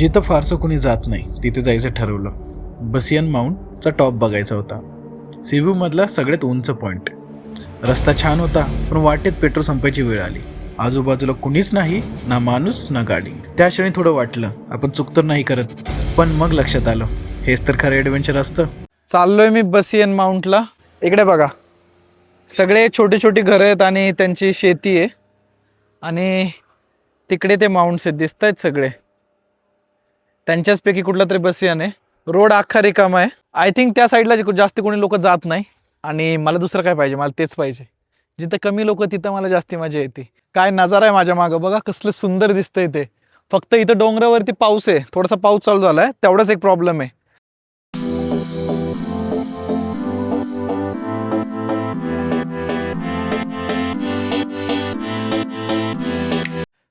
जिथं फारसं कुणी जात नाही तिथे जायचं ठरवलं. बसियन माउंटचा टॉप बघायचा होता. सिबूमधला सगळ्यात उंच पॉईंट रस्ता छान होता पण वाटेत पेट्रोल संपायची वेळ आली. आजूबाजूला कुणीच नाही ना माणूस ना गाडी. त्या क्षणी थोडं वाटलं आपण चूक तर नाही करत पण मग लक्षात आलं. हेच तर खरं ॲडव्हेंचर असतं. चाललोय मी बसियन माउंटला इकडे बघा. सगळे छोटे छोटी घरं आहेत आणि त्यांची शेती आहे. आणि तिकडे ते माउंट्स आहेत दिसत आहेत सगळे. त्यांच्याचपैकी कुठला तरी बस याने. रोड अख्खा रिकामा आहे. आय थिंक त्या साईडला जास्त कोणी लोक जात नाही. आणि मला दुसरं काय पाहिजे? मला तेच पाहिजे. जिथं कमी लोक तिथं मला जास्ती मजा येते. काय नजारा आहे माझ्या मागं. बघा कसलं सुंदर दिसतंय ते. फक्त इथं डोंगरावरती पाऊस आहे. थोडासा पाऊस चालू झाला आहे तेवढाच एक प्रॉब्लेम आहे.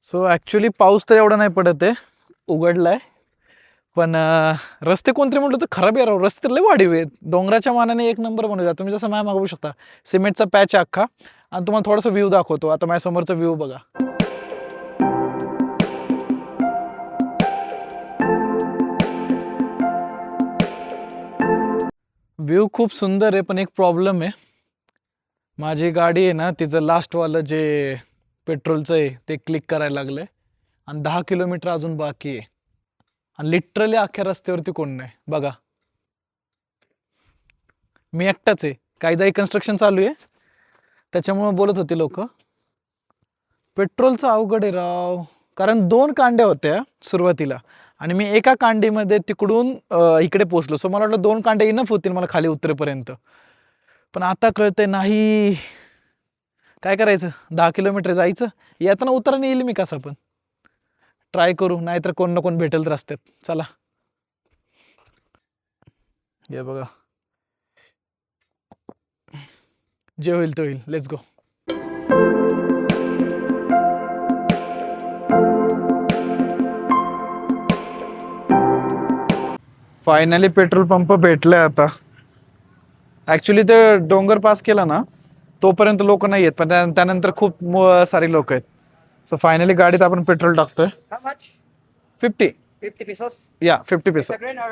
सो ॲक्च्युली पाऊस तर एवढा नाही पडत आहे. उघडलाय. पण रस्ते कोणतरी म्हटलं तर खराब आहे राव. रस्ते तर लय वाढीव आहेत डोंगराच्या मानाने एक नंबर बनवूया. तुम्ही जसं मॅम मागवू शकता. सिमेंटचा पॅच आहे अख्खा. आणि तुम्हाला थोडासा व्ह्यू दाखवतो. आता माझ्या समोरचा व्ह्यू बघा. व्ह्यू खूप सुंदर आहे पण एक प्रॉब्लेम आहे. माझी गाडी आहे ना तिचं लास्टवालं जे पेट्रोलचं आहे ते क्लिक करायला लागलं आहे आणि दहा किलोमीटर अजून बाकी आहे. आणि लिटरली अख्ख्या रस्त्यावरती कोण नाही. बघा. मी एकटाच आहे. काही जाई कन्स्ट्रक्शन चालू आहे. त्याच्यामुळं बोलत होते लोक. पेट्रोलचं अवघड आहे राव. कारण दोन कांड्या होत्या सुरुवातीला. आणि मी एका कांडीमध्ये तिकडून इकडे पोचलो सो मला वाटलं दोन कांड्या इनफ होतील मला खाली उतरेपर्यंत. पण आता कळतंय नाही. काय करायचं? दहा किलोमीटर जायचं? येताना उतराने येईल मी कसं पण. ट्राय करू नाहीतर कोण ना कोण भेटेल तर रस्त्यात. चला. हे बघा. जे होईल ते होईल. Let's go finally petrol pump भेटलाय आता. ऍक्च्युली ते डोंगर पास केला ना तोपर्यंत लोक नाही आहेत पण त्या- त्यानंतर खूप सारी लोक आहेत. सो फायनली गाडीत आपण पेट्रोल टाकतोय? Fifty 50 pesos. या fifty peso Is it green or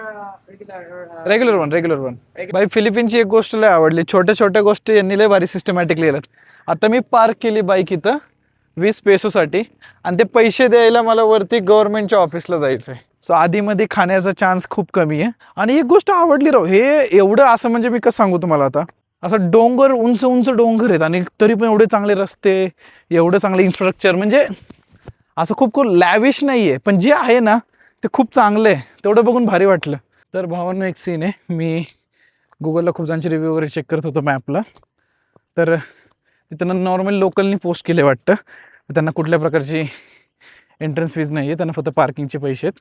regular? Or, uh, regular one regular one बाई फिलिपिनची एक गोष्ट लय आवडली. छोट्या छोट्या गोष्टी यांनी लय भारी सिस्टमॅटिक लिहिल्यात आता मी पार्क केली बाईक इथं वीस पेसोसाठी आणि ते पैसे द्यायला मला वरती गव्हर्नमेंटच्या ऑफिसला जायचं आहे सो आधीमध्ये खाण्याचा चान्स खूप कमी आहे. आणि एक गोष्ट आवडली राव हे एवढं असं म्हणजे मी कसं सांगू तुम्हाला आता? असं डोंगर उंच उंच डोंगर आहेत आणि तरी पण एवढे चांगले रस्ते एवढं चांगलं इन्फ्रास्ट्रक्चर म्हणजे असं खूप खूप लॅविश नाही आहे पण जे आहे ना ते खूप चांगलं आहे. तेवढं बघून भारी वाटलं. तर भावानं एक सीन आहे. मी गुगलला खूप जणांचे रिव्ह्यू वगैरे चेक करत होतो मॅपला तर त्यांना नॉर्मल लोकलनी पोस्ट केले वाटतं. त्यांना कुठल्या प्रकारची एंट्रन्स फीज नाही आहे त्यांना फक्त पार्किंगचे पैसे आहेत.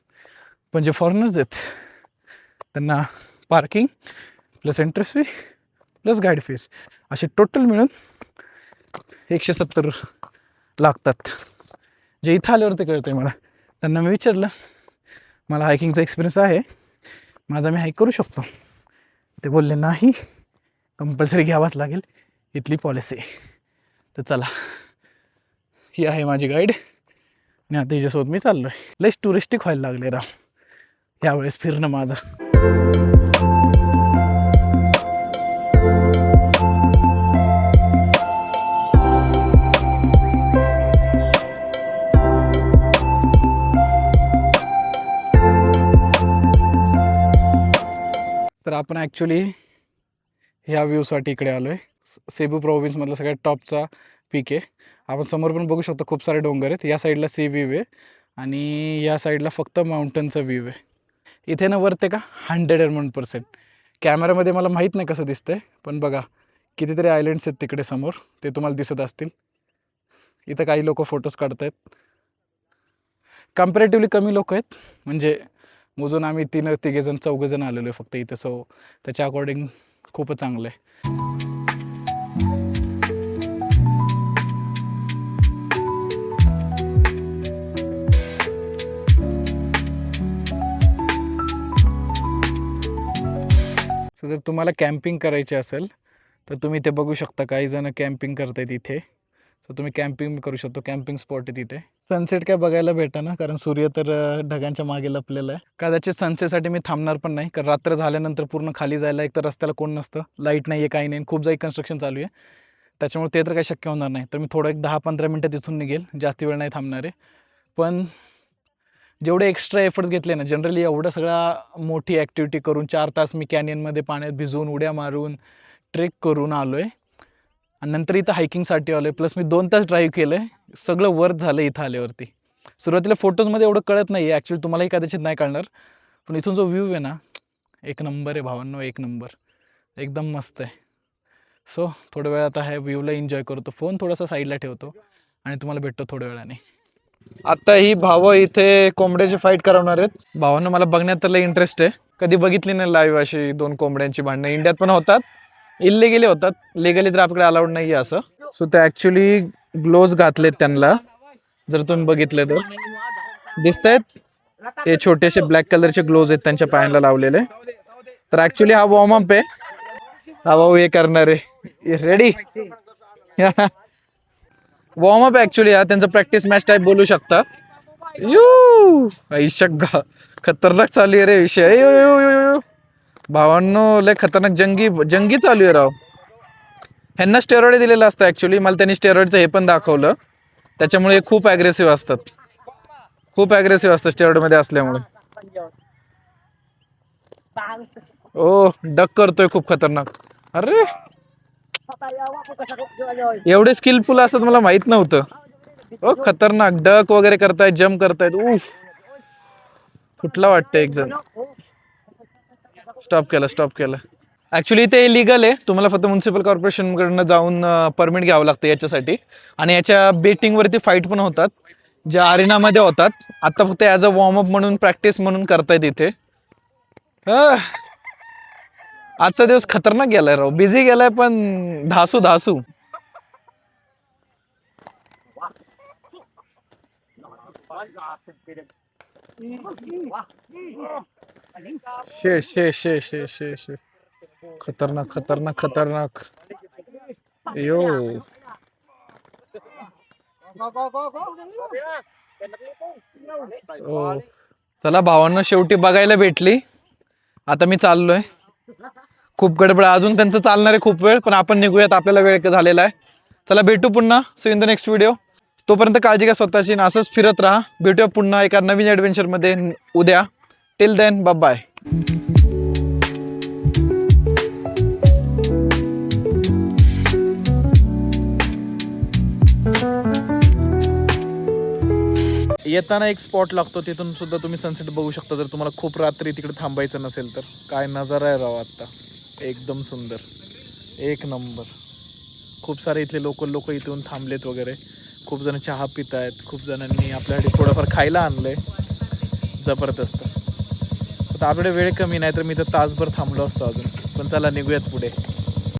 पण जे फॉरेनर्स आहेत त्यांना parking plus entrance fee plus guide fees. असे टोटल मिळून एकशे सत्तर लागतात. जे इथं आल्यावर ते कळतं आहे मला. त्यांना मी विचारलं मला हायकिंगचा एक्सपिरियन्स आहे. माझा मी हाईक करू शकतो. ते बोलले नाही. कंपल्सरी घ्यावाच लागेल. इथली पॉलिसी तर चला. ही आहे माझी गाईड आणि आता हिच्यासोबत मी चाललो आहे लईच टुरिस्टिक व्हायला लागले राव. यावेळेस फिरणं माझं. तर आपण ॲक्च्युली ह्या व्ह्यूसाठी इकडे आलो आहे सेबू प्रोव्हिन्समधला सगळ्यात टॉपचा पीक आहे. आपण समोर पण बघू शकतो खूप सारे डोंगर आहेत. या साईडला सी व्ह्यू आहे आणि या साईडला फक्त माउंटनचा व्ह्यू आहे. इथे ना वरते का? हंड्रेड अँड वन पर्सेंट कॅमेरामध्ये मला माहीत नाही कसं दिसतंय पण बघा कितीतरी आयलँड्स आहेत तिकडे समोर. ते तुम्हाला दिसत असतील. इथं काही लोक फोटोज काढत आहेत कम्पॅरेटिव्हली कमी लोक आहेत. म्हणजे मोजून आम्ही तीन तिघेजण चौघेजण आलेलो आहे फक्त इथं. सो त्याच्या अकॉर्डिंग खूपच चांगलं आहे. सो जर तुम्हाला कॅम्पिंग करायची असेल तर तुम्ही ते बघू शकता काही जण कॅम्पिंग करतायत इथे. सो तुम्ही कॅम्पिंग करू शकतो. कॅम्पिंग स्पॉट आहे तिथे. सनसेट काय बघायला भेटा ना? कारण सूर्य तर ढगांच्या मागे लपलेला आहे. कदाचित सनसेटसाठी मी थांबणार पण नाही. कारण रात्र झाल्यानंतर पूर्ण खाली जायला एक तर रस्त्याला कोण नसतं. लाइट नाही आहे काही नाही. खूप जाई कन्स्ट्रक्शन चालू आहे. त्याच्यामुळे ते तर काही शक्य होणार नाही. तर मी थोडं एक दहा पंधरा मिनटं तिथून निघेल. जास्ती वेळ नाही थांबणार आहे. पण जेवढे एक्स्ट्रा एफर्ट्स घेतले ना जनरली एवढं सगळा मोठी ॲक्टिव्हिटी करून चार तास मी कॅनियनमध्ये पाण्यात भिजवून उड्या मारून ट्रेक करून आलो आहे आणि नंतर इथं हायकिंगसाठी आलो आहे प्लस मी दोन तास ड्राईव्ह केलं आहे सगळं वर्थ झालं इथं आल्यावरती. सुरुवातीला फोटोजमध्ये एवढं कळत नाही आहे ॲक्च्युली तुम्हालाही कदाचित नाही कळणार. पण इथून जो व्ह्यू आहे ना एक नंबर आहे भावांनो एक नंबर एकदम मस्त आहे. सो थोड्या वेळ आता ह्या व्ह्यूला एन्जॉय करतो. फोन थोडासा साईडला ठेवतो. आणि तुम्हाला भेटतो थोड्या वेळाने. आता ही भावं इथे कोंबड्याची फाईट करवणार आहेत. भावांना मला बघण्यात तर इंटरेस्ट आहे. कधी बघितली नाही लाईव्ह अशी दोन कोंबड्यांची भांडणं. इंडियात पण होतात. इल्लिगली होतात. लिगली तर आपल्याकडे अलाउड नाही आहे असं. सो ते ॲक्च्युली ग्लोव्ज घातलेत त्यांना. जर तुम्ही बघितले तर. दिसत आहेत हे छोटेसे ब्लॅक कलरचे ग्लोव्ज आहेत त्यांच्या पायांना लावलेले. तर ॲक्च्युली हा वॉर्मअप आहे. हा भाऊ हे करणार. आहे रेडी वॉर्मअप ॲक्च्युली हा त्यांचा प्रॅक्टिस मॅच टाईप बोलू शकता. यू आयुष्य खतरनाक चालू आहे रे विषय. यो, भावांनो लय खतरनाक जंगी जंगी चालू आहे राव. ह्यांना स्टेरॉइड दिलेलं असतं ॲक्च्युली मला त्यांनी स्टेरॉइडचं हे पण दाखवलं. त्याच्यामुळे हे खूप ॲग्रेसिव्ह असतात. खूप ॲग्रेसिव्ह असतं स्टेरॉइडमध्ये असल्यामुळे. ओ डक करतोय खूप खतरनाक. अरे! एवढे स्किलफुल असतात मला माहीत नव्हतं. ओ खतरनाक. डक वगैरे करतायत जम्प करतायत. उफ. कुठला वाटतं एक जण. स्टॉप केलं स्टॉप केलं. ॲक्च्युली ते लिगल आहे. तुम्हाला फक्त म्युन्सिपल कॉर्पोरेशनकडनं जाऊन परमिट घ्यावं लागतं याच्यासाठी. आणि याच्या बेटिंगवरती फाईट पण होतात. ज्या अरिनामध्ये होतात. आता फक्त ॲज अ वॉर्मअप म्हणून प्रॅक्टिस म्हणून करतायत इथे. आजचा दिवस खतरनाक गेलाय राव. बिझी गेलाय पण धासू धासू. शे शे शे शे शे शे. खतरनाक खतरनाक खतरनाक. यो. ओ. चला भावांना शेवटी बघायला भेटली. आता मी चाललोय. खूप गडबड. आहे. अजून त्यांचं चालणार आहे खूप वेळ पण आपण निघूयात. आपल्याला वेळ झालेला आहे. चला भेटू पुन्हा. So in the next video तोपर्यंत काळजी घ्या स्वतःची असंच फिरत राहा. भेटूया पुन्हा एका नवीन ॲडव्हेंचरमध्ये उद्या. टिल देन बाय येताना एक स्पॉट लागतो तिथून सुद्धा तुम्ही सनसेट बघू शकता. जर तुम्हाला खूप रात्री तिकडे थांबायचं नसेल तर. काय नजारा आहे राव आत्ता. एकदम सुंदर. एक नंबर खूप सारे इथले लोकल लोक इथून थांबलेत वगैरे. खूप जण चहा पित आहेत खूप जणांनी आपल्यासाठी थोडंफार खायला आणलंय. जबरदस्त. आता आपल्याकडे वेळ कमी नाही तर मी तर तासभर थांबलो असतो अजून. पण चला निघूयात पुढे.